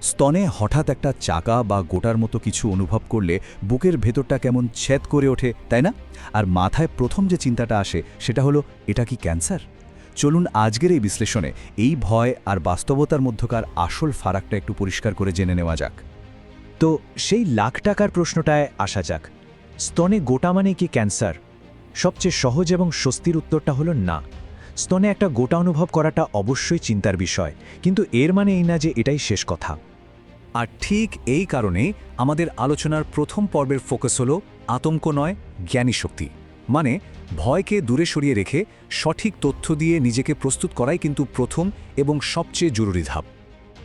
স্তনে হঠাৎ একটা চাকা বা গোটার মতো কিছু অনুভব করলে বুকের ভেতরটা কেমন ছেদ করে ওঠে, তাই না? আর মাথায় প্রথম যে চিন্তাটা আসে, সেটা হলো, এটা কি ক্যান্সার? চলুন আজকের এই বিশ্লেষণে এই ভয় আর বাস্তবতার মধ্যকার আসল ফারাকটা একটু পরিষ্কার করে জেনে নেওয়া যাক। তো সেই লাখ টাকার প্রশ্নটায় আসা যাক। স্তনে গোটা মানে কি ক্যান্সার? সবচেয়ে সহজ এবং স্বস্তির উত্তরটা হলো না। স্তনে একটা গোটা অনুভব করাটা অবশ্যই চিন্তার বিষয়, কিন্তু এর মানে এই না যে এটাই শেষ কথা। আর ঠিক এই কারণে আমাদের আলোচনার প্রথম পর্বের ফোকাস হল আতঙ্ক নয়, জ্ঞানী শক্তি। মানে ভয়কে দূরে সরিয়ে রেখে সঠিক তথ্য দিয়ে নিজেকে প্রস্তুত করাই কিন্তু প্রথম এবং সবচেয়ে জরুরি ধাপ।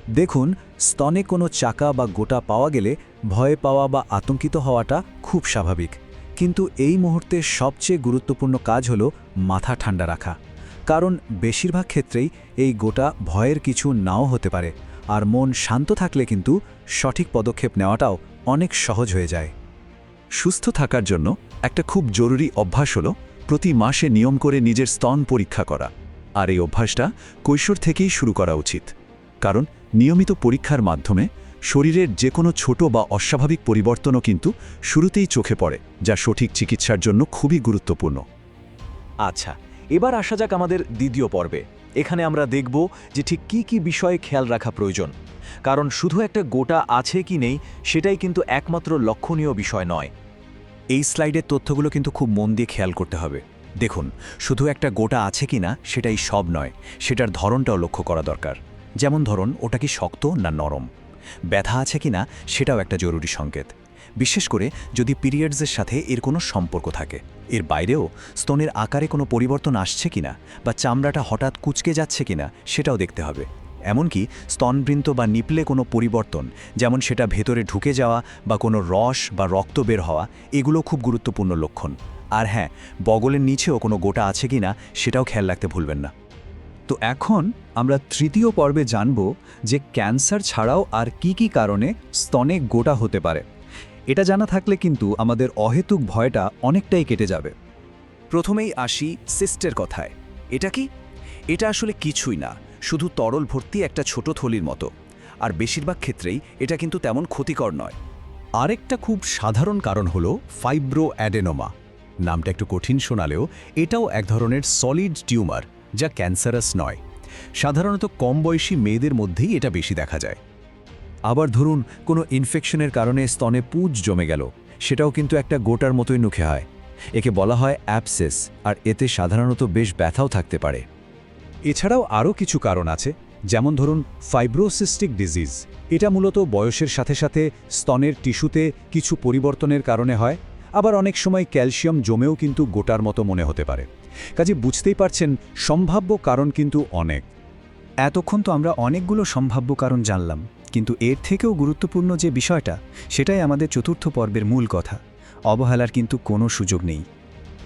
দেখুন, স্তনে কোনো চাকা বা গোটা পাওয়া গেলে ভয় পাওয়া বা আতঙ্কিত হওয়াটা খুব স্বাভাবিক। কিন্তু এই মুহূর্তে সবচেয়ে গুরুত্বপূর্ণ কাজ হলো মাথা ঠান্ডা রাখা। কারণ, বেশিরভাগ ক্ষেত্রেই এই গোটা ভয়ের কিছু নাও হতে পারে। আর মন শান্ত থাকলে কিন্তু সঠিক পদক্ষেপ নেওয়াটাও অনেক সহজ হয়ে যায়। সুস্থ থাকার জন্য একটা খুব জরুরি অভ্যাস হলো প্রতি মাসে নিয়ম করে নিজের স্তন পরীক্ষা করা। আর এই অভ্যাসটা কৈশোর থেকেই শুরু করা উচিত। কারণ নিয়মিত পরীক্ষার মাধ্যমে শরীরের যে কোনো ছোট বা অস্বাভাবিক পরিবর্তনও কিন্তু শুরুতেই চোখে পড়ে, যা সঠিক চিকিৎসার জন্য খুবই গুরুত্বপূর্ণ। আচ্ছা এবার আসা যাক আমাদের দ্বিতীয় পর্বে। এখানে আমরা দেখব যে ঠিক কি কি বিষয়ে খেয়াল রাখা প্রয়োজন। কারণ শুধু একটা গোটা আছে কি নেই, সেটাই কিন্তু একমাত্র লক্ষণীয় বিষয় নয়। এই স্লাইডের তথ্যগুলো কিন্তু খুব মন দিয়ে খেয়াল করতে হবে। দেখুন, শুধু একটা গোটা আছে কি না, সেটাই সব নয়, সেটার ধরনটাও লক্ষ্য করা দরকার। যেমন ধরুন, ওটা কি শক্ত না নরম? ব্যথা আছে কি না, সেটাও একটা জরুরি সংকেত। বিশেষ করে যদি পিরিয়ডসের সাথে এর কোনো সম্পর্ক থাকে। এর বাইরেও স্তনের আকারে কোনো পরিবর্তন আসছে কিনা বা চামড়াটা হঠাৎ কুচকে যাচ্ছে কিনা সেটাও দেখতে হবে। এমনকি স্তনবৃন্ত বা নিপলে কোনো পরিবর্তন, যেমন সেটা ভেতরে ঢুকে যাওয়া বা কোনো রস বা রক্ত বের হওয়া, এগুলো খুব গুরুত্বপূর্ণ লক্ষণ। আর হ্যাঁ বগলের নিচেও কোনো গোটা আছে কিনা সেটাও খেয়াল রাখতে ভুলবেন না। তো এখন আমরা তৃতীয় পর্বে জানব যে ক্যান্সার ছাড়াও আর কি কি কারণে স্তনে গোটা হতে পারে। এটা জানা থাকলে কিন্তু আমাদের অহেতুক ভয়টা অনেকটাই কেটে যাবে। প্রথমেই আসি সিস্টের কথায়। এটা কি? এটা আসলে কিছুই না, শুধু তরল ভর্তি একটা ছোট থলির মতো। আর বেশিরভাগ ক্ষেত্রেই এটা কিন্তু তেমন ক্ষতিকর নয়। আরেকটা খুব সাধারণ কারণ হলো ফাইব্রো অ্যাডেনোমা নামটা একটু কঠিন শোনালেও এটাও এক ধরনের সলিড টিউমার যা ক্যান্সারাস নয়। সাধারণত কম বয়সী মেয়েদের মধ্যেই এটা বেশি দেখা যায়। আবার ধরুন, কোনো ইনফেকশনের কারণে স্তনে পুজ জমে গেল। সেটাও কিন্তু একটা গোটার মতোই নুখে হয়। একে বলা হয় অ্যাপসেস, আর এতে সাধারণত বেশ ব্যথাও থাকতে পারে। এছাড়াও আরও কিছু কারণ আছে, যেমন ধরুন ফাইব্রোসিস্টিক ডিজিজ এটা মূলত বয়সের সাথে সাথে স্তনের টিস্যুতে কিছু পরিবর্তনের কারণে হয়, আবার অনেক সময় ক্যালসিয়াম জমেও কিন্তু গোটার মতো মনে হতে পারে। কাজে বুঝতেই পারছেন, সম্ভাব্য কারণ কিন্তু অনেক। এতক্ষণ তো আমরা অনেকগুলো সম্ভাব্য কারণ জানলাম, কিন্তু এর থেকেও গুরুত্বপূর্ণ যে বিষয়টা, সেটাই আমাদের চতুর্থ পর্বের মূল কথা। অবহেলার কিন্তু কোনো সুযোগ নেই।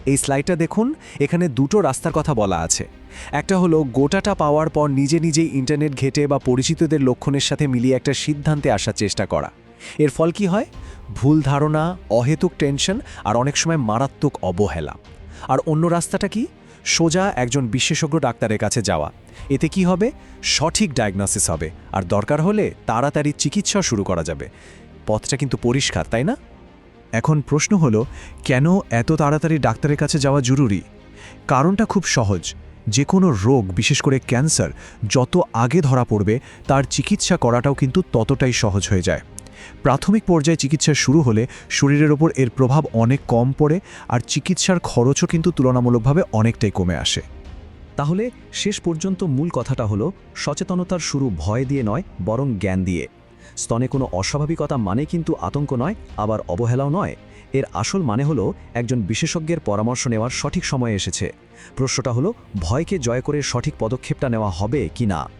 এই স্লাইডটা দেখুন, এখানে দুটো রাস্তার কথা বলা আছে। একটা হলো গোটাটা পাওয়ার পর নিজে নিজেই ইন্টারনেট ঘেটে বা পরিচিতদের লক্ষণের সাথে মিলিয়ে একটা সিদ্ধান্তে আসার চেষ্টা করা। এর ফল কি হয়? ভুল ধারণা, অহেতুক টেনশন আর অনেক সময় মারাত্মক অবহেলা। আর অন্য রাস্তাটা কি? সোজা একজন বিশেষজ্ঞ ডাক্তারের কাছে যাওয়া। এতে কি হবে? সঠিক ডায়াগনোসিস হবে। আর দরকার হলে তাড়াতাড়ি চিকিৎসা শুরু করা যাবে। পথটা কিন্তু পরিষ্কার, তাই না? এখন প্রশ্ন হলো, কেন এত তাড়াতাড়ি ডাক্তারের কাছে যাওয়া জরুরি? কারণটা খুব সহজ। যে কোনো রোগ, বিশেষ করে ক্যান্সার, যত আগে ধরা পড়বে, তার চিকিৎসা করাটাও কিন্তু ততটাই সহজ হয়ে যায়। প্রাথমিক পর্যায়ে চিকিৎসা শুরু হলে শরীরের ওপর এর প্রভাব অনেক কম পড়ে আর চিকিৎসার খরচও কিন্তু তুলনামূলকভাবে অনেকটাই কমে আসে। তাহলে শেষ পর্যন্ত মূল কথাটা হলো, সচেতনতার শুরু ভয় দিয়ে নয়, বরং জ্ঞান দিয়ে। স্তনে কোনো অস্বাভাবিকতা মানে কিন্তু আতঙ্ক নয়, আবার অবহেলাও নয়। এর আসল মানে হলো, একজন বিশেষজ্ঞের পরামর্শ নেওয়ার সঠিক সময় এসেছে। প্রশ্নটা হলো, ভয়কে জয় করে সঠিক পদক্ষেপটা নেওয়া হবে কি না